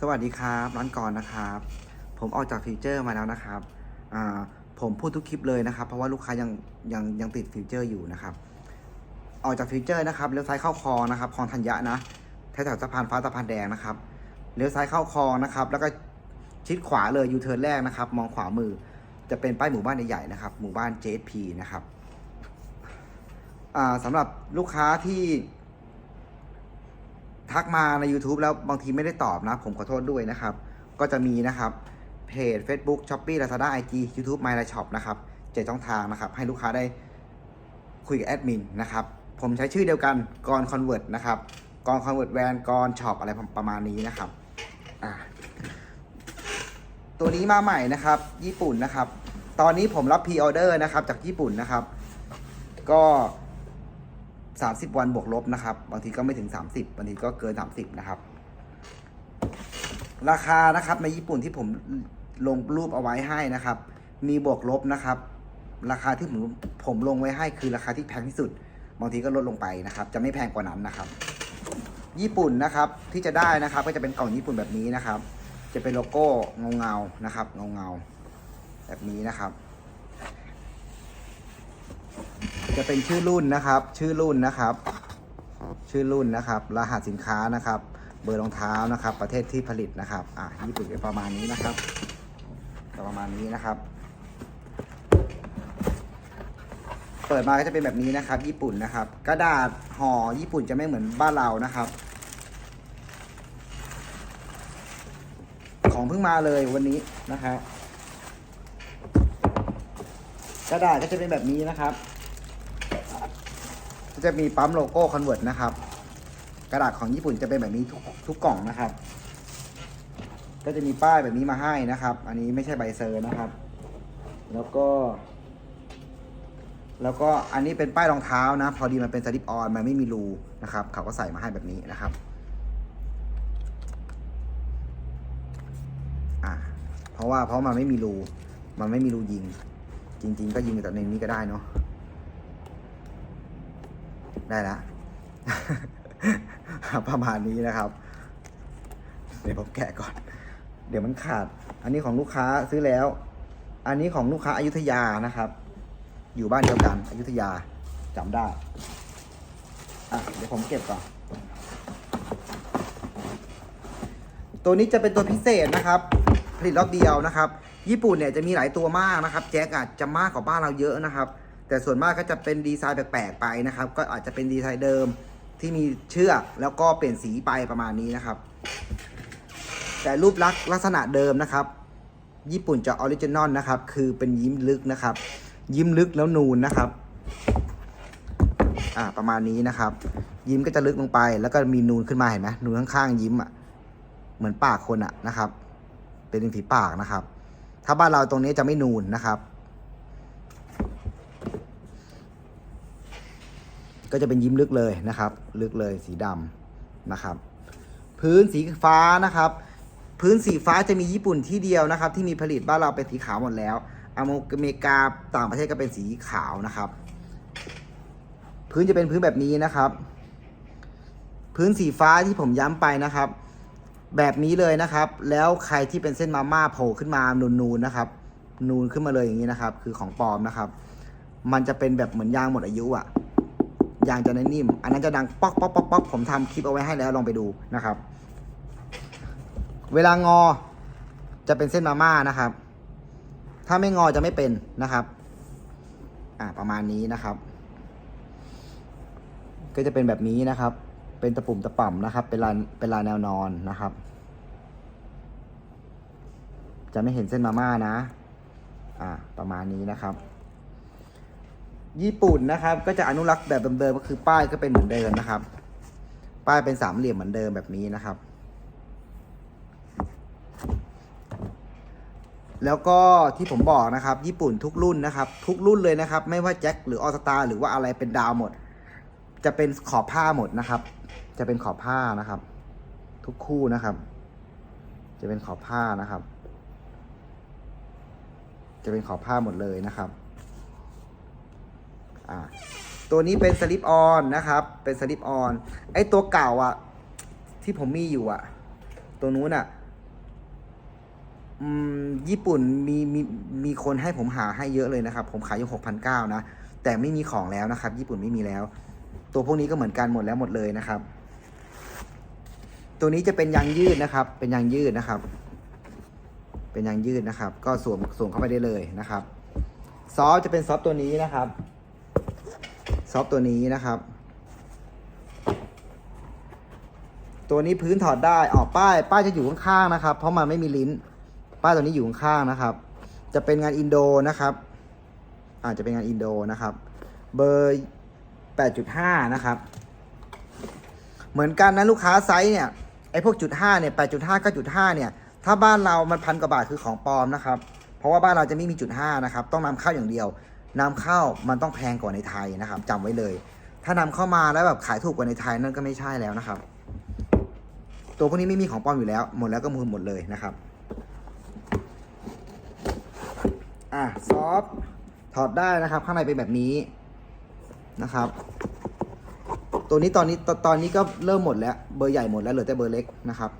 สวัสดีครับร้านก่อนนะครับ ผมออกจากฟิวเจอร์มาแล้วนะครับผมพูดทุกคลิปเลยนะครับ เพราะว่าลูกค้ายังยังยังติดฟิวเจอร์อยู่นะครับ ออกจากฟิวเจอร์นะครับเลี้ยวซ้ายเข้าคลองนะครับคลองธัญญะนะแถวสะพานฟ้าสะพานแดงนะครับเลี้ยวซ้ายเข้าคลองนะครับ แล้วก็ชิดขวาเลยยูเทิร์นแรกนะครับ มองขวามือจะเป็นป้ายหมู่บ้านใหญ่ๆนะครับ หมู่บ้าน JP นะครับอ่าสำหรับลูกค้าที่ ทักมาใน YouTube แล้วบางทีไม่ได้ตอบนะ ผมขอโทษด้วยนะครับ ก็จะมีนะครับ เพจ Facebook Shopee Lazada IG YouTube My l i Shop นะครับเจ็ดช่องทางนะครับ ให้ลูกค้าได้คุยกับแอดมินนะครับ ผมใช้ชื่อเดียวกันกร Convert นะครับกร Convert Van กร Shop อะไรประมาณนี้นะครับตัวนี้มาใหม่นะครับ ญี่ปุ่นนะครับ ตอนนี้ผมรับพ r ีออเดอร์นะครับ จากญี่ปุ่นนะครับ ก็ 30 วันบวกลบนะครับ บางทีก็ไม่ถึง 30บางทีก็เกิน 30 นะครับ ราคานะครับในญี่ปุ่นที่ผมลงรูปเอาไว้ให้นะครับ มีบวกลบนะครับ ราคาที่ผมผมลงไว้ให้คือราคาที่แพงที่สุด บางทีก็ลดลงไปนะครับ จะไม่แพงกว่านั้นนะครับ ญี่ปุ่นนะครับที่จะได้นะครับ ก็จะเป็นกล่องญี่ปุ่นแบบนี้นะครับ จะเป็นโลโก้เงาเงานะครับ เงาเงาแบบนี้นะครับ จะเป็นชื่อรุ่นนะครับ ชื่อรุ่นนะครับ ชื่อรุ่นนะครับ รหัสสินค้านะครับ เบอร์รองเท้านะครับ ประเทศที่ผลิตนะครับ อะญี่ปุ่นเป็นประมาณนี้นะครับ ประมาณนี้นะครับ เปิดมาก็จะเป็นแบบนี้นะครับ ญี่ปุ่นนะครับ กระดาษห่อญี่ปุ่นจะไม่เหมือนบ้านเรานะครับ ของเพิ่งมาเลยวันนี้นะครับกระดาษก็จะเป็นแบบนี้นะครับ จะมีปั๊มโลโก้คอนเวิร์ตนะครับ กระดาษของญี่ปุ่นจะเป็นแบบนี้ทุกทุกกล่องนะครับ ก็จะมีป้ายแบบนี้มาให้นะครับ อันนี้ไม่ใช่ใบเซอร์นะครับ แล้วก็ แล้วก็อันนี้เป็นป้ายรองเท้านะ พอดีมันเป็นสลิปออนมันไม่มีรูนะครับ เขาก็ใส่มาให้แบบนี้นะครับอ่าเพราะว่าเพราะมันไม่มีรูมันไม่มีรูยิง จริง ๆ ก็ยิงจากในนี้ก็ได้เนาะ ได้ละ ประมาณนี้นะครับ เดี๋ยวผมแกะก่อน เดี๋ยวมันขาด อันนี้ของลูกค้าซื้อแล้ว อันนี้ของลูกค้าอายุทยานะครับ อยู่บ้านเดียวกันอยุธยาจำได้อะเดี๋ยวผมเก็บก่อน ตัวนี้จะเป็นตัวพิเศษนะครับ ผลิตรอบเดียวนะครับ ญี่ปุ่นเนี่ยจะมีหลายตัวมากนะครับ แจ็คอาจจะมากกว่าบ้านเราเยอะนะครับ แต่ส่วนมากก็จะเป็นดีไซน์แปลกๆไปนะครับ ก็อาจจะเป็นดีไซน์เดิมที่มีเชือกแล้วก็เปลี่ยนสีไปประมาณนี้นะครับ แต่รูปลักษณ์ลักษณะเดิมนะครับ ญี่ปุ่นจะออริจินอลนะครับ คือเป็นยิ้มลึกนะครับ ยิ้มลึกแล้วนูนนะครับอ่าประมาณนี้นะครับ ยิ้มก็จะลึกลงไป แล้วก็มีนูนขึ้นมาเห็นไหมนูนข้างๆยิ้มอะเหมือนปากคนอะนะครับ เป็นริมฝีปากนะครับ ถ้าบ้านเราตรงนี้จะไม่นูนนะครับ ก็จะเป็นยิ้มลึกเลยนะครับ ลึกเลยสีดำนะครับ พื้นสีฟ้านะครับ พื้นสีฟ้าจะมีญี่ปุ่นที่เดียวนะครับ ที่มีผลิตบ้านเราเป็นสีขาวหมดแล้วอเมริกาต่างประเทศก็เป็นสีขาวนะครับ พื้นจะเป็นพื้นแบบนี้นะครับ พื้นสีฟ้าที่ผมย้ำไปนะครับ แบบนี้เลยนะครับ แล้วใครที่เป็นเส้นมาม่าโผล่ขึ้นมานูนๆนะครับ นูนขึ้นมาเลยอย่างนี้นะครับ คือของปลอมนะครับ มันจะเป็นแบบเหมือนยางหมดอายุอะ ยางจะนิ่ม อันนั้นจะดังป๊อกป๊อกป๊อกป๊อกผมทำคลิปเอาไว้ให้แล้วลองไปดูนะครับ เวลางอจะเป็นเส้นมาม่านะครับ ถ้าไม่งอจะไม่เป็นนะครับ อ่าประมาณนี้นะครับ ก็จะเป็นแบบนี้นะครับ เป็นตะปุ่มตะป่ำนะครับ เป็นลายเป็นลายแนวนอนนะครับ จะไม่เห็นเส้นมาม่านะ อ่าประมาณนี้นะครับ ญี่ปุ่นนะครับ ก็จะอนุรักษ์แบบเดิมๆก็คือป้ายก็เป็นเหมือนเดิมนะครับ ป้ายเป็นสามเหลี่ยมเหมือนเดิมแบบนี้นะครับ แล้วก็ที่ผมบอกนะครับ ญี่ปุ่นทุกรุ่นนะครับ ทุกรุ่นเลยนะครับ ไม่ว่าแจ็คหรือออสตาหรือว่าอะไรเป็นดาวหมด จะเป็นขอบผ้าหมดนะครับ จะเป็นขอบผ้านะครับ ทุกคู่นะครับ จะเป็นขอบผ้านะครับ จะเป็นขอบผ้าหมดเลยนะครับ อ่าตัวนี้เป็นสลิปออนนะครับ เป็นสลิปออน ไอตัวเก่าอะ ที่ผมมีอยู่อะ ตัวนู้นอะญี่ปุ่นมีมีมีคนให้ผมหาให้เยอะเลยนะครับ ผมขายอยู่หกพันเก้านะ แต่ไม่มีของแล้วนะครับ ญี่ปุ่นไม่มีแล้ว ตัวพวกนี้ก็เหมือนกันหมดแล้วหมดเลยนะครับ ตัวนี้จะเป็นยางยืดนะครับ เป็นยางยืดนะครับ เป็นยางยืดนะครับ ก็สวมสวมเข้าไปได้เลยนะครับ ซอฟจะเป็นซอฟตัวนี้นะครับ ซอฟต์ตัวนี้นะครับ ตัวนี้พื้นถอดได้ออกป้าย ป้ายจะอยู่ข้างๆนะครับ เพราะมันไม่มีลิ้น ป้ายตัวนี้อยู่ข้างๆนะครับ จะเป็นงานอินโดนะครับ อาจจะเป็นงานอินโดนะครับ เบอร์ 8.5 นะครับ เหมือนกันนะลูกค้าไซส์เนี่ยไอ้พวกจุด5เนี่ย8.5 9.5เนี่ย ถ้าบ้านเรามันพันกว่าบาทคือของปลอมนะครับ เพราะว่าบ้านเราจะไม่มีจุด5นะครับ ต้องนำเข้าอย่างเดียว นำเข้ามันต้องแพงกว่าในไทยนะครับจำไว้เลย ถ้านำเข้ามาแล้วแบบขายถูกกว่าในไทยนั่นก็ไม่ใช่แล้วนะครับ ตัวพวกนี้ไม่มีของปลอมอยู่แล้ว หมดแล้วก็มูลหมดเลยนะครับอะซอฟต์ถอดได้นะครับ ข้างในเป็นแบบนี้นะครับ ตัวนี้ตอนนี้ตอนนี้ก็เริ่มหมดแล้ว เบอร์ใหญ่หมดแล้วเหลือแต่เบอร์เล็กนะครับ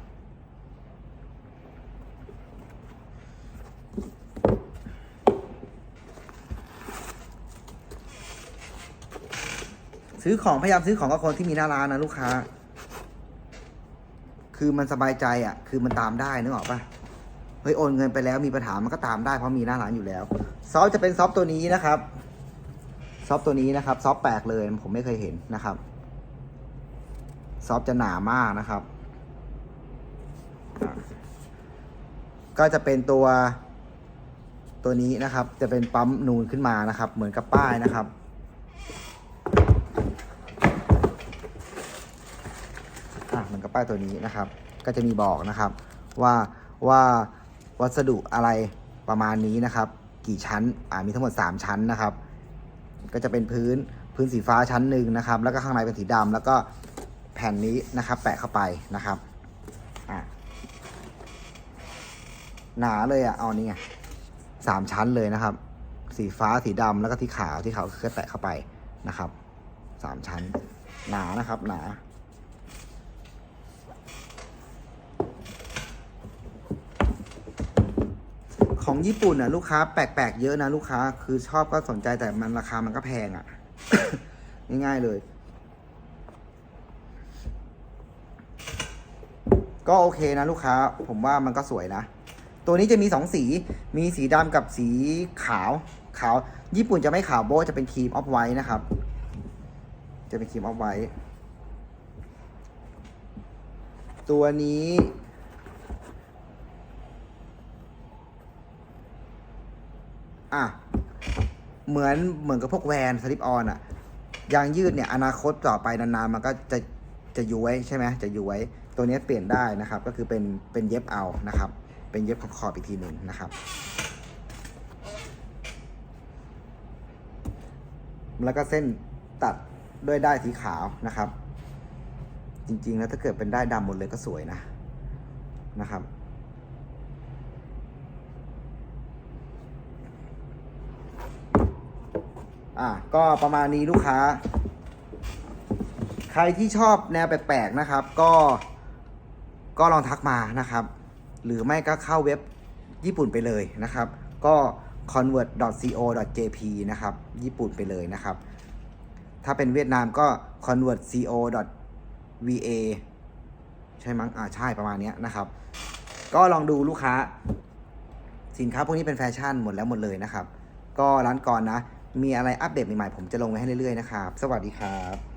ซื้อของพยายามซื้อของกับคนที่มีหน้าร้านนะลูกค้า คือมันสบายใจอะ คือมันตามได้นึกออกปะเฮ้ยโอนเงินไปแล้วมีปัญหามันก็ตามได้เพราะมีหน้าร้านอยู่แล้ว ซอฟจะเป็นซอฟต์ตัวนี้นะครับ ซอฟต์ตัวนี้นะครับ ซอฟแปลกเลยผมไม่เคยเห็นนะครับ ซอฟจะหนามากนะครับ ก็จะเป็นตัวตัวนี้นะครับ จะเป็นปั๊มนูนขึ้นมานะครับ เหมือนกับป้ายนะครับ อะเหมือนกับ ป้ายตัวนี้นะครับ ก็จะมีบอกนะครับว่าว่าวัสดุอะไรประมาณนี้นะครับ กี่ชั้นอ่ามีทั้งหมด 3 ชั้นนะครับ ก็จะเป็นพื้นพื้นสีฟ้าชั้นหนึ่งนะครับ แล้วก็ข้างในเป็นสีดำแล้วก็แผ่นนี้นะครับ แปะเข้าไปนะครับอะหนาเลยอะเอานี่ไงสามชั้นเลยนะครับ สีฟ้าสีดำแล้วก็ที่ขาวที่ขาวคือแปะเข้าไปนะครับสามชั้น หนานะครับ หนา ของญี่ปุ่นอะลูกค้าแปลกๆเยอะนะลูกค้า คือชอบก็สนใจแต่มันราคามันก็แพงอะ ง่ายๆเลย ก็โอเคนะลูกค้า ผมว่ามันก็สวยนะ ตัวนี้จะมีสองสี มีสีดำกับสีขาว ขาว ญี่ปุ่นจะไม่ขาวโบจะเป็นครีมออฟไวท์นะครับ จะเป็นครีมออฟไวท์ตัวนี้ อะ เหมือนเหมือนกับพวกแวนสลิปออนอะยางยืดเนี่ยอนาคตต่อไปนานๆมันก็จะจะย้วยใช่ไหมจะย้วย ตัวนี้เปลี่ยนได้นะครับ ก็คือเป็นเป็นเย็บเอานะครับ เป็นเย็บขอบๆอีกทีหนึ่งนะครับ แล้วก็เส้นตัดด้วยได้ายสีขาวนะครับ จริงๆแล้วถ้าเกิดเป็นได้ายดำหมดเลยก็สวยนะนะครับ อะก็ประมาณนี้ลูกค้า ใครที่ชอบแนวแปลกๆนะครับ ก็ก็ลองทักมานะครับ หรือไม่ก็เข้าเว็บญี่ปุ่นไปเลยนะครับ ก็ convert.co.jp นะครับ ญี่ปุ่นไปเลยนะครับ ถ้าเป็นเวียดนามก็ convert.co.va ใช่มั้งอ่าใช่ประมาณนี้นะครับ ก็ลองดูลูกค้า สินค้าพวกนี้เป็นแฟชั่นหมดแล้วหมดเลยนะครับ ก็ร้านก่อนนะ มีอะไรอัปเดตใหม่ๆผมจะลงไว้ให้เรื่อยๆนะครับ สวัสดีครับ